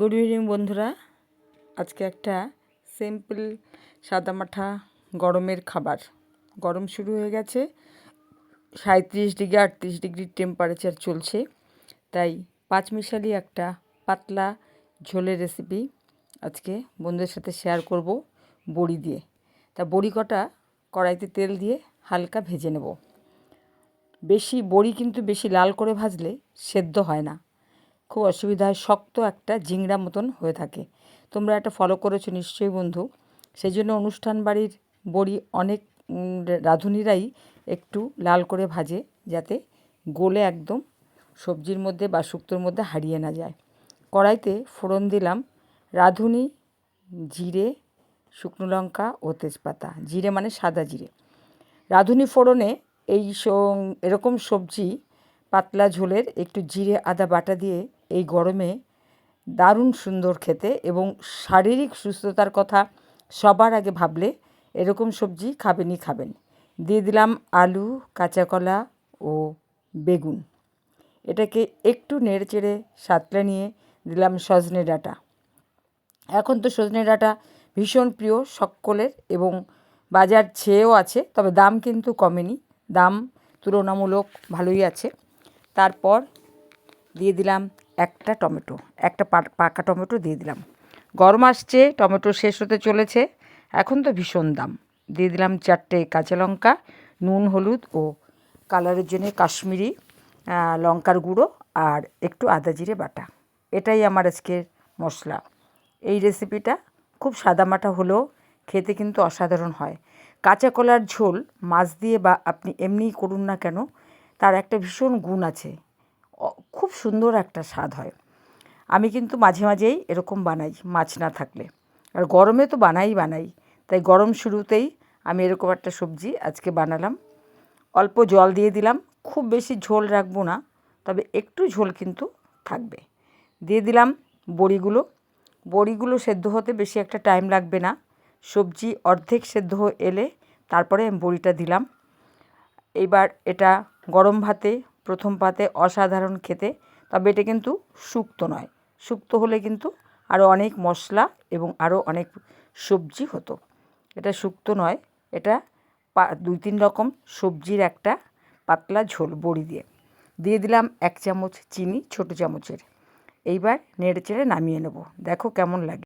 Good evening বন্ধুরা। আজকে একটা সিম্পল সাদামাঠা গরমের খাবার। গরম শুরু হয়ে গেছে। সাঁত্রিশ ডিগ্রি, আটত্রিশ ডিগ্রি টেম্পারেচার চলছে। তাই পাঁচমিশালি একটা পাতলা ঝোলের রেসিপি আজকে বন্ধুদের সাথে শেয়ার করব বড়ি দিয়ে। তা বড়ি কটা? কড়াইতে তেল দিয়ে হালকা ভেজে নেব। বেশি, বড়ি কিন্তু বেশি লাল করে ভাজলে সেদ্ধ হয় না। খুব অসুবিধা হয় শক্ত একটা জিংড়া মতন হয়ে থাকে। তোমরা একটা ফলো করেছ নিশ্চয়ই, বন্ধু। সেই জন্য অনুষ্ঠান বাড়ির বড়ি অনেক রাঁধুনিরাই একটু লাল করে ভাজে যাতে গোলে একদম সবজির মধ্যে বা শুক্তোর মধ্যে হারিয়ে না যায়। কড়াইতে ফোড়ন দিলাম রাঁধুনি, জিরে, শুকনো লঙ্কা ও তেজপাতা। জিরে মানে সাদা জিরে। রাঁধুনি ফোড়নে এই এরকম সবজি পাতলা ঝোলের একটু জিরে, আদা বাটা দিয়ে এই গরমে দারুণ সুন্দর খেতে এবং শারীরিক সুস্থতার কথা সবার আগে ভাবলে এরকম সবজি খাবেনই খাবেন। দিয়ে দিলাম আলু কাঁচা কলা ও বেগুন। এটাকে একটু নেড়ে চেড়ে সাতলে নিয়ে দিলাম সজনে ডাঁটা। এখন তো সজনে ডাঁটা ভীষণ প্রিয় সকলের এবং বাজার ছেয়েও আছে, তবে দাম কিন্তু কমেনি। দাম তুলনামূলক ভালোই আছে। তারপর দিয়ে দিলাম একটা টমেটো, একটা পাকা টমেটো দিয়ে দিলাম। গরম আসছে, টমেটো শেষ হতে চলেছে। এখন তো ভীষণ দাম। দিয়ে দিলাম চারটে কাঁচা লঙ্কা, নুন, হলুদ ও কালারের জন্য কাশ্মীরি লঙ্কার গুঁড়ো আর একটু আদা জিরে বাটা। এটাই আমার আজকের মশলা। এই রেসিপিটা খুব সাদামাটা হলেও খেতে কিন্তু অসাধারণ হয়। কাঁচা কলার ঝোল, মাছ দিয়ে বা আপনি এমনিই করুন না কেন, তার একটা ভীষণ গুণ আছে। খুব সুন্দর একটা স্বাদ হয়। আমি কিন্তু মাঝে মাঝেই এরকম বানাই, মাছ না থাকলে। আর গরমে তো বানাই বানাই। তাই গরম শুরুতেই আমি এরকম একটা সবজি আজকে বানালাম। অল্প জল দিয়ে দিলাম, খুব বেশি ঝোল রাখব না, তবে একটু ঝোল কিন্তু থাকবে। দিয়ে দিলাম বড়িগুলো। বড়িগুলো সেদ্ধ হতে বেশি একটা টাইম লাগবে না। সবজি অর্ধেক সেদ্ধ এলে তারপরে আমি বড়িটা দিলাম। এবার এটা গরম ভাতে প্রথম পাতে অসাধারণ খেতে, তবে এটা কিন্তু শুক্তো নয়। শুক্তো হলে কিন্তু আরও অনেক মশলা এবং আরও অনেক সবজি হতো। এটা শুক্তো নয়, এটা দুই তিন রকম সবজির একটা পাতলা ঝোল বড়ি দিয়ে। দিয়ে দিলাম এক চামচ চিনি, ছোটো চামচের। এইবার নেড়ে চেড়ে নামিয়ে নেব। দেখো কেমন লাগে।